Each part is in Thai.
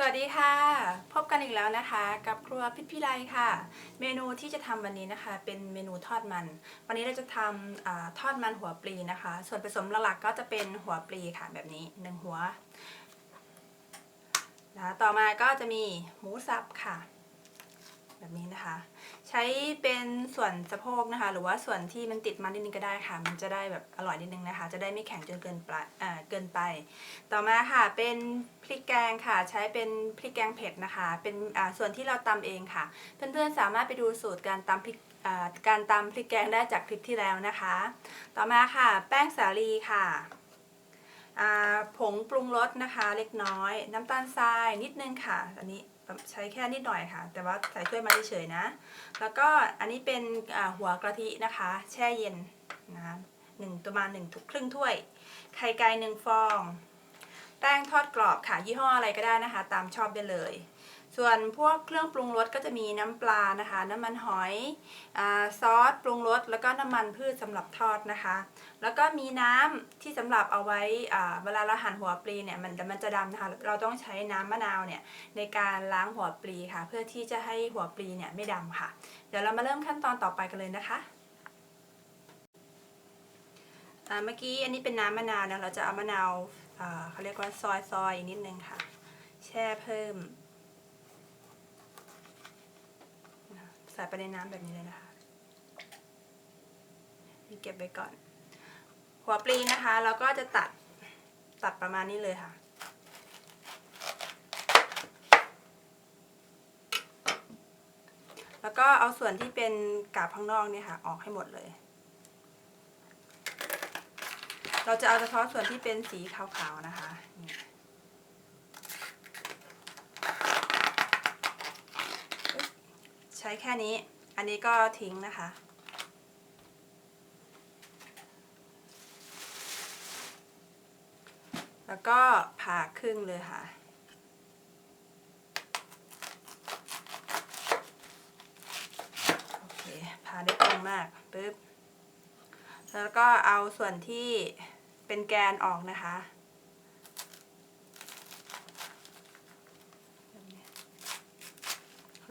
สวัสดีค่ะ พบกันอีกแล้วนะคะ กับครัวพิษพิไลค่ะ เมนูที่จะทำวันนี้นะคะ เป็นเมนูทอดมัน วันนี้เราจะทำอทอดมันหัวปลีนะคะ ส่วนผสมหลักๆก็จะเป็นหัวปลีค่ะแบบนี้หนึ่งหัวนะต่อมาก็จะมีหมูสับค่ะ แบบนี้นะคะ ใช้เป็นส่วนสะโพกนะคะ หรือว่าส่วนที่มันติดมันนิดนึงก็ได้ค่ะ มันจะได้แบบอร่อยนิดนึงนะคะ จะได้ไม่แข็งจนเกินไปอ่าเกินไป ต่อมาค่ะเป็นพริกแกงค่ะ ใช้เป็นพริกแกงเผ็ดนะคะ เป็นอ่าส่วนที่เราตำเองค่ะ เพื่อนๆสามารถไปดูสูตรการตำพริกอ่าการตำพริกแกงได้จากคลิปที่แล้วนะคะ ต่อมาค่ะ แป้งสาลีค่ะผงปรุงรสนะคะ เล็กน้อย น้ำตาลทรายนิดนึงค่ะอันนี้ ใช้แค่นิดหน่อยค่ะ แต่ว่าใส่ถ้วยมาเฉยๆนะ แล้วก็อันนี้เป็นหัวกะทินะคะ แช่เย็นนะคะหนึ่งประมาณหนึ่งถุกครึ่งถ้วย ไข่ไก่หนึ่งฟอง แป้งทอดกรอบค่ะยี่ห้ออะไรก็ได้นะคะ ตามชอบได้เลย ส่วนพวกเครื่องปรุงรสก็จะมีน้ำปลานะคะ น้ำมันหอยอซอสปรุงรสแล้วก็น้ำมันพืชสำหรับทอดนะคะ แล้วก็มีน้ำที่สำหรับเอาไว้เวลาเราหั่นหัวปลีเนี่ยมันมันจะดำนะคะเราต้องใช้น้ำมะนาวเนี่ยในการล้างหัวปลีค่ะ เพื่อที่จะให้หัวปลีเนี่ยไม่ดำค่ะ เดี๋ยวเรามาเริ่มขั้นตอนต่อไปกันเลยนะคะเมื่อกี้อันนี้เป็นน้ำมะนาวนะเราจะเอามะนาวเขาเรียกว่าซอยซอยนิดนึงค่ะ แช่เพิ่ม ใส่ไปในน้ำแบบนี้เลยนะคะนี่เก็บไว้ก่อน หัวปลีนะคะ เราก็จะตัดตัดประมาณนี้เลยค่ะ แล้วก็เอาส่วนที่เป็นกาบข้างนอกเนี่ยค่ะ ออกให้หมดเลย เราจะเอาเฉพาะส่วนที่เป็นสีขาวๆนะคะนี่ใช้แค่นี้ อันนี้ก็ทิ้งนะคะ แล้วก็ผ่าครึ่งเลยค่ะโอเคผ่าได้ตรงมากปึ๊บแล้วก็เอาส่วนที่เป็นแกนออกนะคะ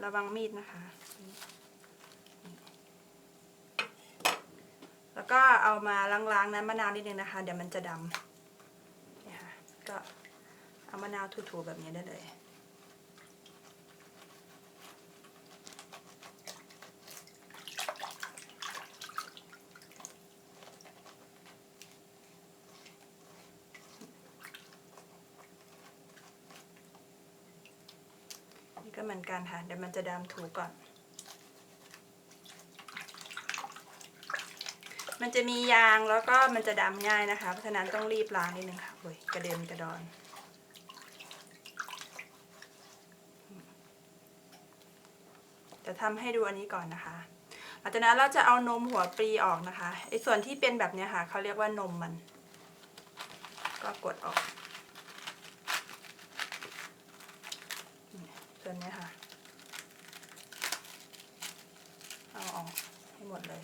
ระวังมีดนะคะ แล้วก็เอามาล้างๆน้ำมะนาวนิดนึงนะคะ เดี๋ยวมันจะดำเนี่ยค่ะก็เอามะนาวถูๆแบบนี้ได้เลยนี่ก็เหมือนกันค่ะ เดี๋ยวมันจะดำถูก่อน มันจะมียางแล้วก็มันจะดำง่ายนะคะ เพราะฉะนั้นต้องรีบล้างนิดนึงค่ะโอ้ยกระเด็นกระดอนจะทำให้ดูอันนี้ก่อนนะคะ หลังจากนั้นเราจะเอานมหัวปลีออกนะคะไอ้ส่วนที่เป็นแบบเนี้ยค่ะเขาเรียกว่านมมัน ก็กดออก ส่วนนี้ค่ะ เอาออกให้หมดเลย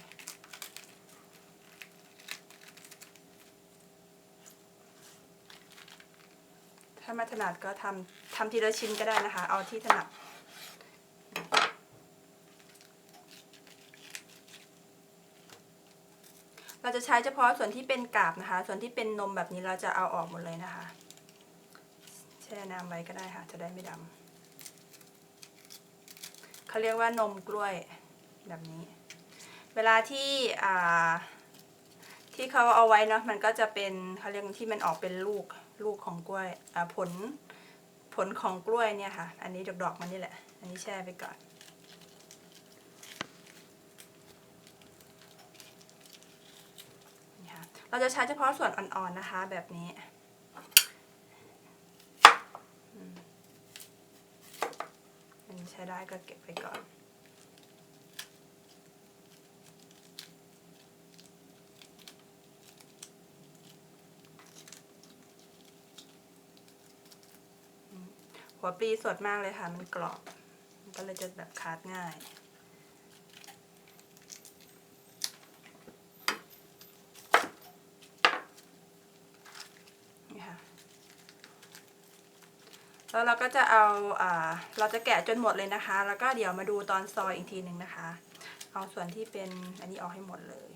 าไม่ถนัดก็ทำทำทีละชิ้นก็ได้นะคะ เอาที่ถนัดเราจะใช้เฉพาะส่วนที่เป็นกาบนะคะ ส่วนที่เป็นนมแบบนี้เราจะเอาออกหมดเลยนะคะ แช่น้ำไว้ก็ได้ค่ะ จะได้ไม่ดำเขาเรียกว่านมกล้วยแบบนี้ เวลาที่ที่เขาเอาไว้เนาะมันก็จะเป็นเขาเรียกที่มันออกเป็นลูก ลูกของกล้วยอ่าผลผลของกล้วยเนี่ยค่ะ อันนี้ดอกดอกมันนี่แหละ อันนี้แช่ไปก่อนเราจะใช้เฉพาะส่วนอ่อนๆนะคะแบบนี้อันใช้ได้ก็เก็บไว้ก่อน หัวปลีสดมากเลยค่ะ มันกรอบ มันก็เลยจะแบบคาดง่ายนี่ค่ะแล้วเราก็จะเอาอาเราจะแกะจนหมดเลยนะคะ แล้วก็เดี๋ยวมาดูตอนซอยอีกทีหนึ่งนะคะ เอาส่วนที่เป็นอันนี้ออกให้หมดเลย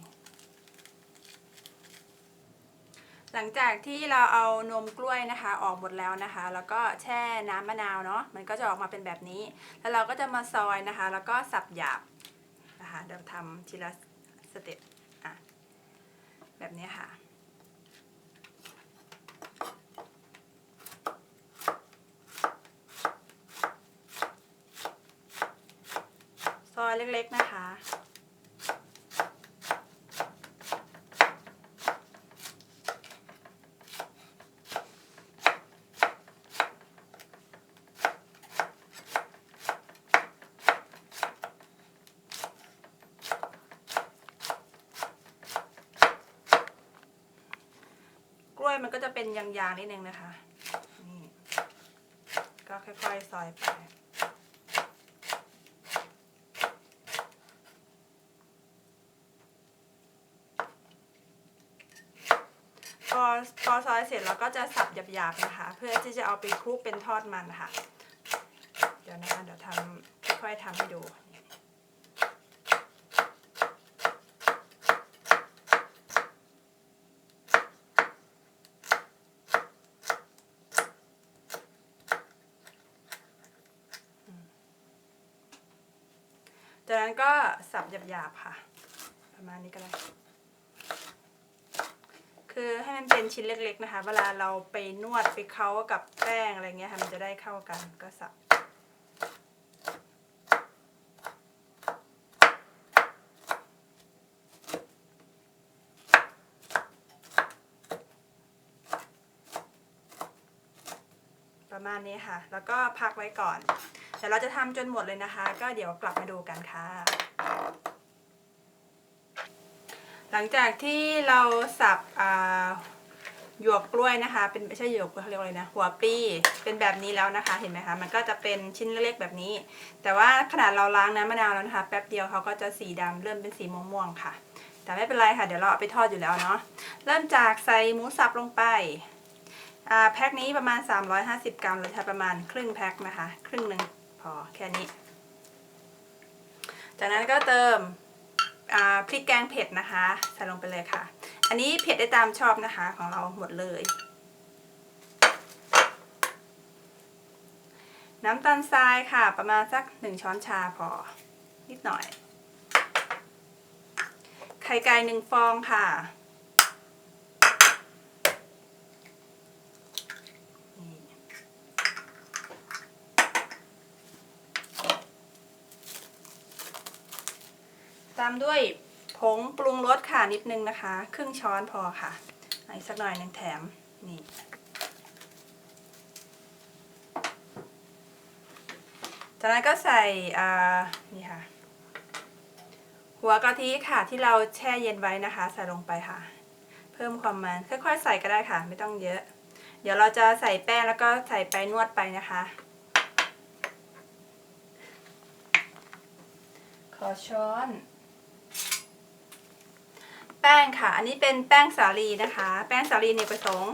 หลังจากที่เราเอานมกล้วยนะคะ ออกหมดแล้วนะคะ แล้วก็แช่น้ำมะนาวเนาะมันก็จะออกมาเป็นแบบนี้ แล้วเราก็จะมาซอยนะคะ แล้วก็สับหยาบนะคะเดี๋ยวทำทีละสเต็ปอะแบบนี้ค่ะซอยเล็กๆนะคะ กล้วยมันก็จะเป็น ยางๆนิดนึงนะคะ นี่ ก็ค่อยๆซอยไปพอพอซอยเสร็จเราก็จะสับหยาบๆนะคะ เพื่อที่จะเอาไปคลุกเป็นทอดมันค่ะ เดี๋ยวนะคะเดี๋ยวทำค่อยๆทำให้ดู จากนั้นก็สับหยาบๆค่ะ ประมาณนี้ก็ได้คือให้มันเป็นชิ้นเล็ก ๆนะคะ เวลาเราไปนวดไปเค้ากับแป้งอะไรเงี้ยค่ะมันจะได้เข้ากันก็สับประมาณนี้ค่ะ แล้วก็พักไว้ก่อน เดี๋ยวเราจะทำจนหมดเลยนะคะ ก็เดี๋ยวกลับมาดูกันค่ะ หลังจากที่เราสับหยวกกล้วยนะคะ เป็นไม่ใช่หยวกกล้วยเขาเรียกอะไรนะหัวปลีเป็นแบบนี้แล้วนะคะ เห็นไหมคะ มันก็จะเป็นชิ้นเล็กๆแบบนี้ แต่ว่าขนาดเราล้างน้ำมะนาวแล้วนะคะ แป๊บเดียวเขาก็จะสีดำเริ่มเป็นสีม่วงๆค่ะ แต่ไม่เป็นไรค่ะ เดี๋ยวเราเอาไปทอดอยู่แล้วเนาะ เริ่มจากใส่หมูสับลงไปแพ็คนี้ประมาณ 350 กรัมเลยค่ะประมาณครึ่งแพ็คนะคะ ครึ่งหนึ่ง อแค่นี้ จากนั้นก็เติมพริกแกงเผ็ดนะคะใส่ลงไปเลยค่ะ อันนี้เผ็ดได้ตามชอบนะคะของเราหมดเลย น้ำตาลทรายค่ะประมาณสักหนึ่งช้อนชาพอ นิดหน่อย ไข่ไก่หนึ่งฟองค่ะามด้วยผงปรุงรสค่ะนิดนึงนะคะ ครึ่งช้อนพอค่ะอีกสักหน่อยหนึ่งแถมนี่จากนั้นก็ใส่อ่านี่ค่ะ หัวกะทิค่ะที่เราแช่เย็นไว้นะคะ ใส่ลงไปค่ะ เพิ่มความมันค่อยๆใส่ก็ได้ค่ะ ไม่ต้องเยอะ เดี๋ยวเราจะใส่แป้งแล้วก็ใส่ไปนวดไปนะคะ ขอช้อน ป้งค่ะ อันนี้เป็นแป้งสาลีนะคะ แป้งสาลีเนยประสงค์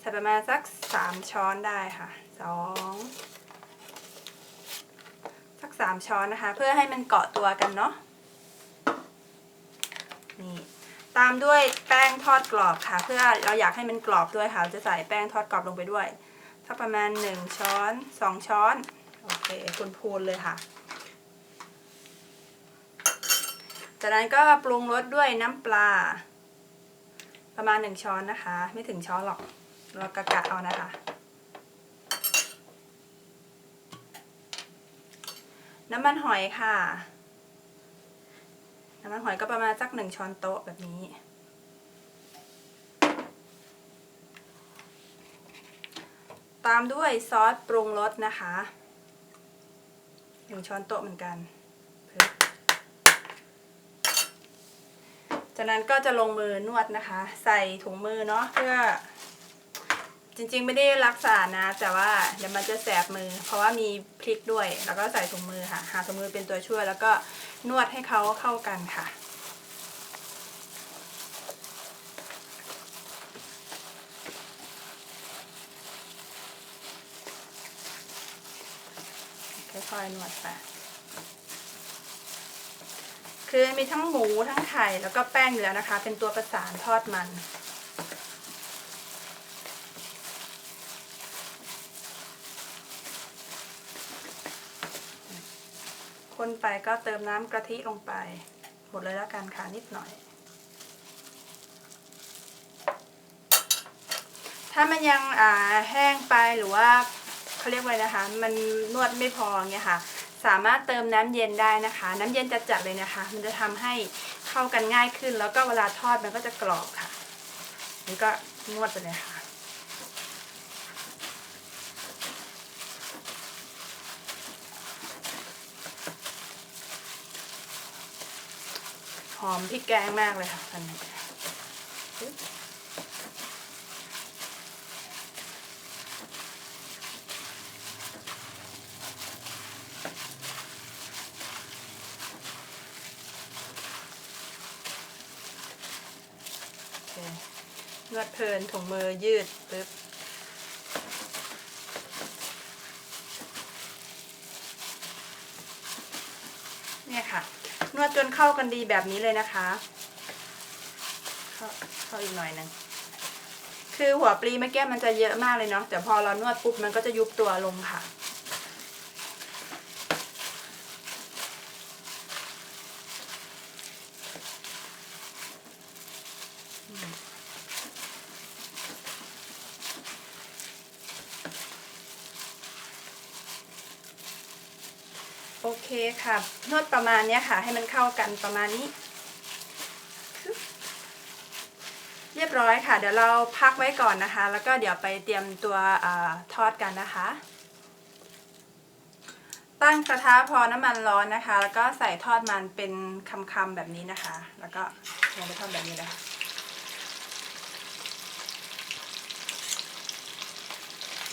ใส่ประมาณสักสามช้อนได้ค่ะสองสักสามช้อนนะคะ เพื่อให้มันเกาะตัวกันเนาะนี่ตามด้วยแป้งทอดกรอบค่ะ เพื่อเราอยากให้มันกรอบด้วยค่ะ จะใส่แป้งทอดกรอบลงไปด้วยสักประมาณหนึ่งช้อนสองช้อนโอเคพูนๆเลยค่ะ จากนั้นก็ปรุงรสด้วยน้ำปลา ประมาณหนึ่งช้อนนะคะ ไม่ถึงช้อนหรอก เรากะกะเอานะคะ น้ำมันหอยค่ะ น้ำมันหอยก็ประมาณสักหนึ่งช้อนโต๊ะแบบนี้ ตามด้วยซอสปรุงรสนะคะหนึ่งช้อนโต๊ะเหมือนกันปึ๊บ จากนั้นก็จะลงมือนวดนะคะ ใส่ถุงมือเนาะเพื่อ จริงๆไม่ได้รักษานะ แต่ว่าเดี๋ยวมันจะแสบมือ เพราะว่ามีพริกด้วย แล้วก็ใส่ถุงมือค่ะ หาถุงมือเป็นตัวช่วย แล้วก็นวดให้เขาเข้ากันค่ะค่อยๆนวดไป คือมีทั้งหมูทั้งไข่แล้วก็แป้งอยู่แล้วนะคะ เป็นตัวประสานทอดมันคนไปก็เติมน้ำกะทิลงไป หมดเลยแล้วกันค่ะนิดหน่อย ถ้ามันยังแห้งไปหรือว่าเขาเรียกว่านะคะ มันนวดไม่พอเงี้ยค่ะ สามารถเติมน้ำเย็นได้นะคะ น้ำเย็นจัดๆเลยนะคะ มันจะทำให้เข้ากันง่ายขึ้น แล้วก็เวลาทอดมันก็จะกรอบค่ะนี่ก็นวดไปเลยค่ะหอมพริกแกงมากเลยค่ะตอนนี้ปึ๊บโอเคนวดเพ ลินถุงมือยืดปึ๊บเนี่ยค่ะ นวดจนเข้ากันดีแบบนี้เลยนะคะ เข้าเข้าอีกหน่อยหนึงคือหัวปลีเมื่อกี้มันจะเยอะมากเลยเนาะแต่พอเรานวดปุ๊บมันก็จะยุบตัวลงค่ะ โอเค่ะนวดประมาณนี้ค่ะ ให้มันเข้ากันประมาณนี้ เรียบร้อยค่ะ เดี๋ยวเราพักไว้ก่อนนะคะ แล้วก็เดี๋ยวไปเตรียมตัวอทอดกันนะคะ ตั้งกระทะพอน้ำมันร้อนนะคะ แล้วก็ใส่ทอดมันเป็นคำๆแบบนี้นะคะ แล้วก็ลงไปทอดแบบนี้เลยค่ะ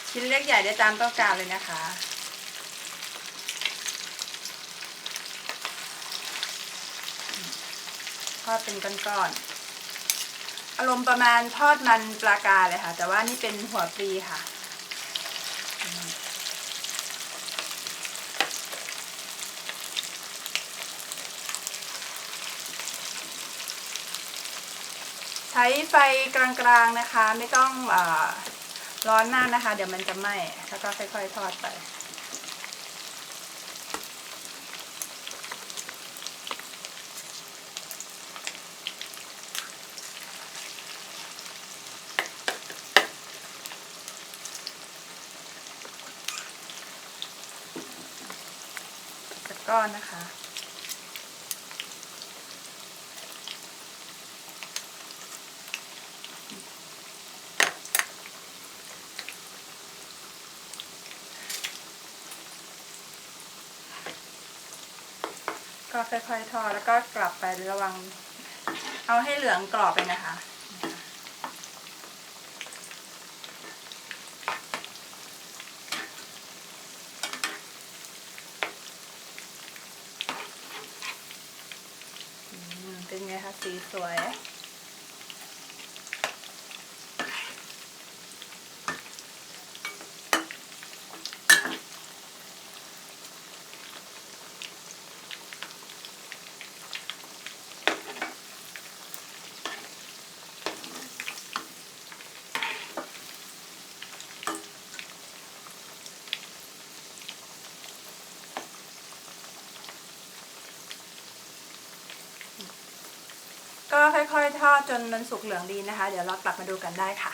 ชิ้นเล็กใหญ่ได้ตามต้องการเลยนะคะ อดเป็นก้อนๆ อารมณ์ประมาณทอดมันปลากาเลยค่ะ แต่ว่านี่เป็นหัวปลีค่ะ ใช้ไฟกลางๆนะคะ ไม่ต้องอร้อนมากนะคะ เดี๋ยวมันจะไหม้แล้วก็ค่อยๆ ทอดไป ก้อนนะคะ ก็ค่อยๆทอดแล้วก็กลับไประวัง เอาให้เหลืองกรอบเลยนะคะ อืม เป็น ก็ค่อย ๆ ทอดจนมันสุกเหลืองดีนะคะ เดี๋ยวเรากลับมาดูกันได้ค่ะ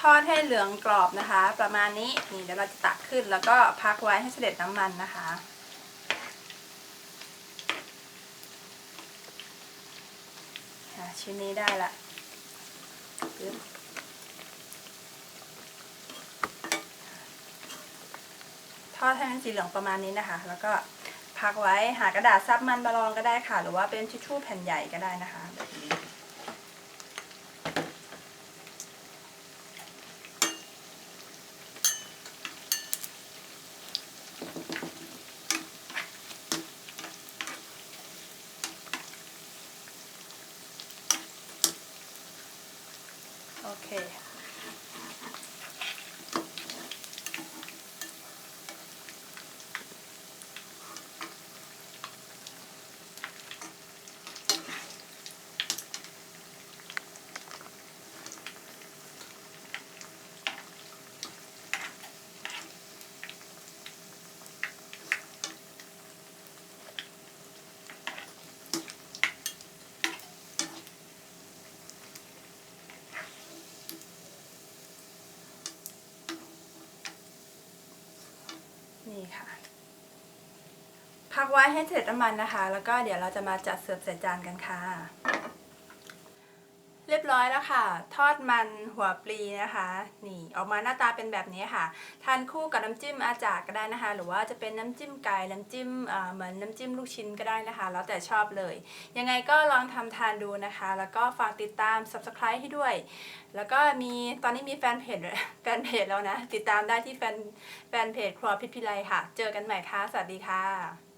ทอดให้เหลืองกรอบนะคะ ประมาณนี้นี่เดี๋ยวเราจะตักขึ้นแล้วก็พักไว้ให้เสด็จน้ำมันนะคะอะชิ้นนี้ได้ละทอดให้มันสีเหลืองประมาณนี้นะคะ แล้วก็ พักไว้หากระดาษซับมันบารองก็ได้ค่ะ หรือว่าเป็นทิชชู่แผ่นใหญ่ก็ได้นะคะแบบนี้โอเค นี่ค่ะ พักไว้ให้เสร็จน้ำมันนะคะ แล้วก็เดี๋ยวเราจะมาจัดเสิร์ฟใส่จานกันค่ะ เรียบร้อยแล้วค่ะ ทอดมันหัวปลีนะคะ นี่ออกมาหน้าตาเป็นแบบนี้ค่ะ ทานคู่กับน้ำจิ้มอาจารก็ได้นะคะ หรือว่าจะเป็นน้ำจิ้มไก่น้ำจิ้มเหมือนน้ำจิ้มลูกชิ้นก็ได้นะคะ แล้วแต่ชอบเลย ยังไงก็ลองทำทานดูนะคะ แล้วก็ฝากติดตาม subscribe ให้ด้วย แล้วก็มีตอนนี้มีแฟนเพจแฟนเพจแล้วนะ ติดตามได้ที่แฟนแฟนเพจครัวพิพิไลค่ะ เจอกันใหม่ค่ะ สวัสดีค่ะ